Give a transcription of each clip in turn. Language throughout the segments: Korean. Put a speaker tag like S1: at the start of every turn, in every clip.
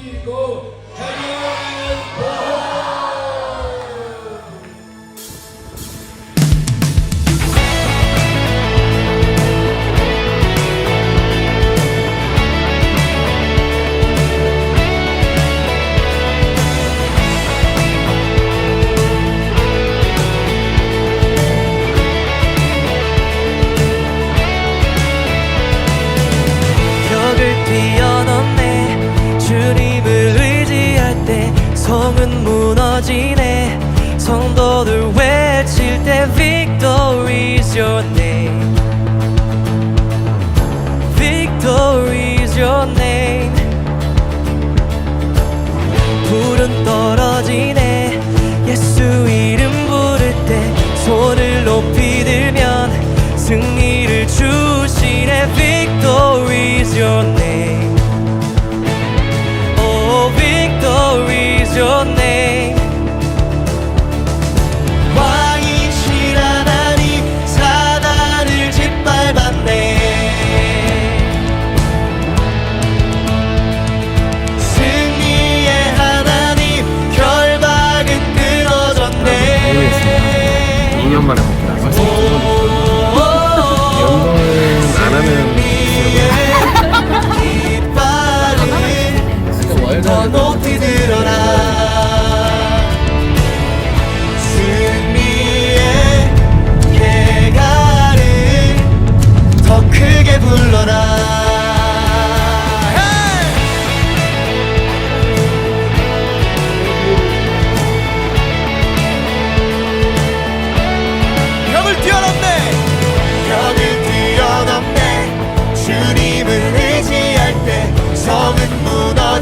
S1: comigo. 성도들 외칠 때 Victory is your name Victory is your name 불은 떨어지네 예수 이름 부를 때 손을 높이 들면 승리를 주시네 Victory is your name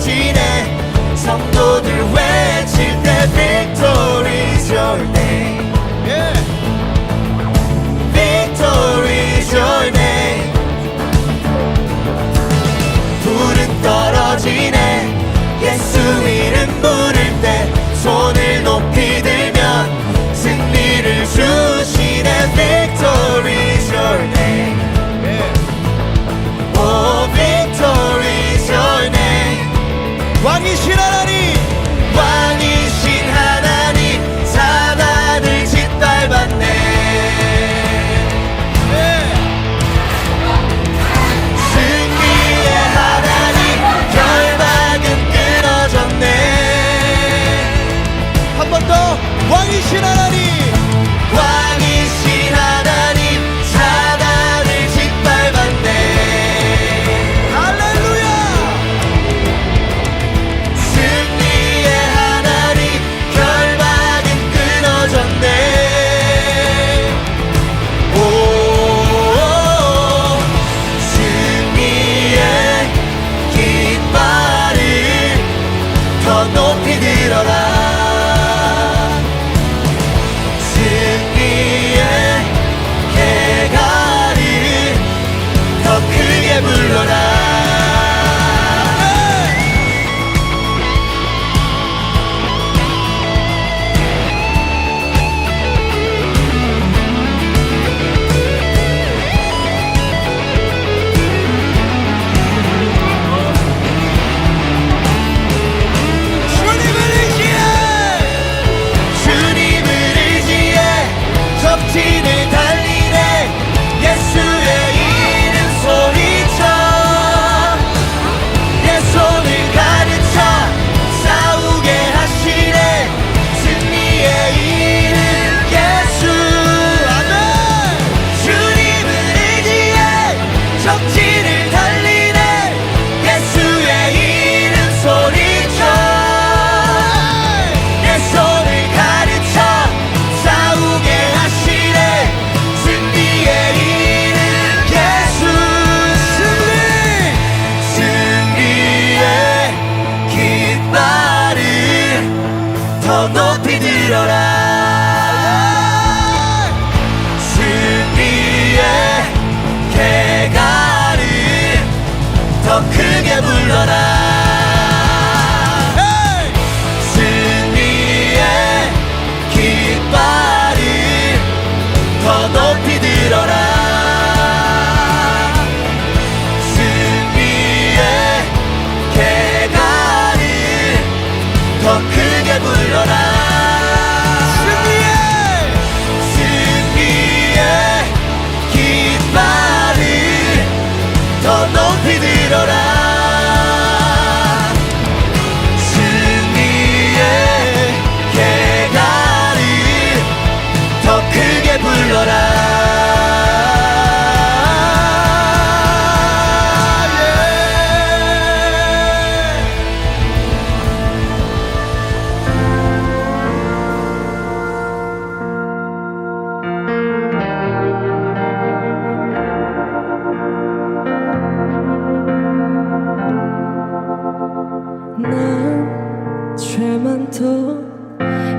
S2: see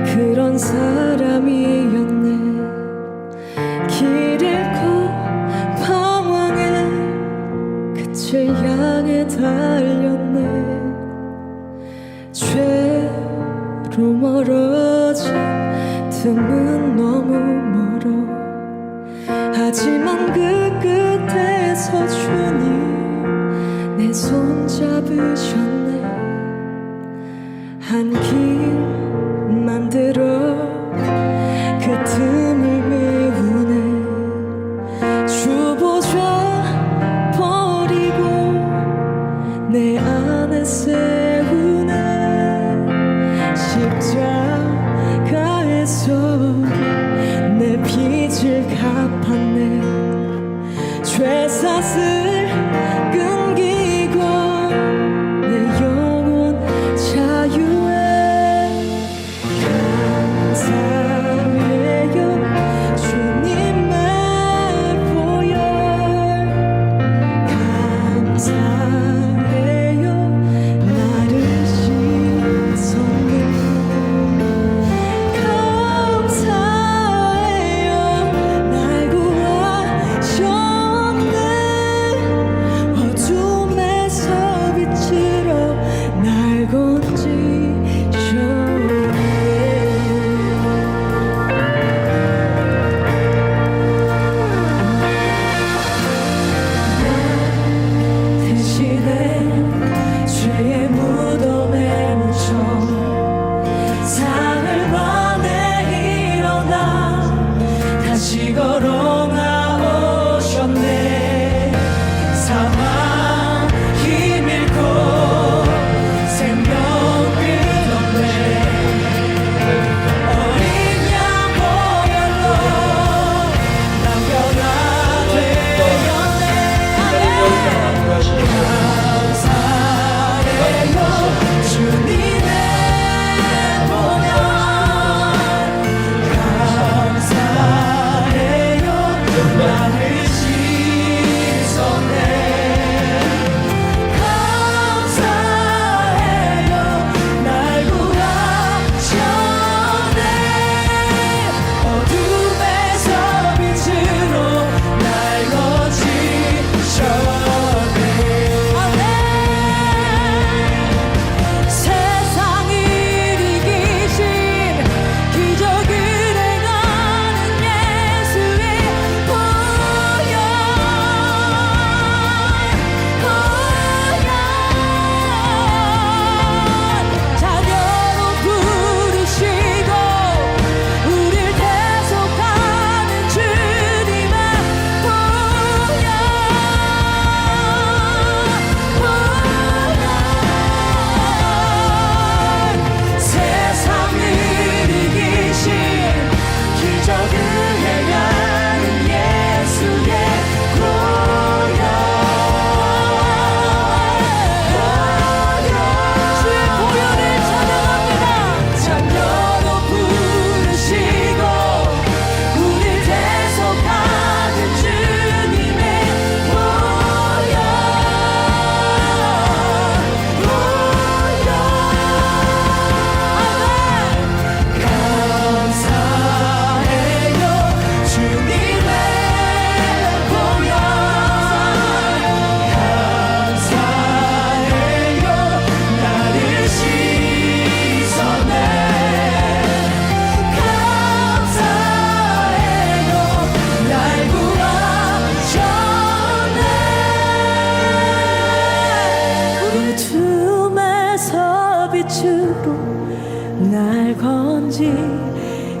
S2: 그런 사람이었네. 길 잃고 방황해 그을 향해 달렸네. 죄로 멀어진 틈은 너무 멀어. 하지만 그 끝에서 주님 내 손 잡으셨네. 한 길.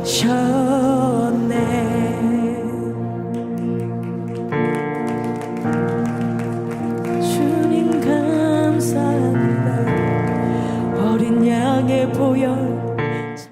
S2: 지셔.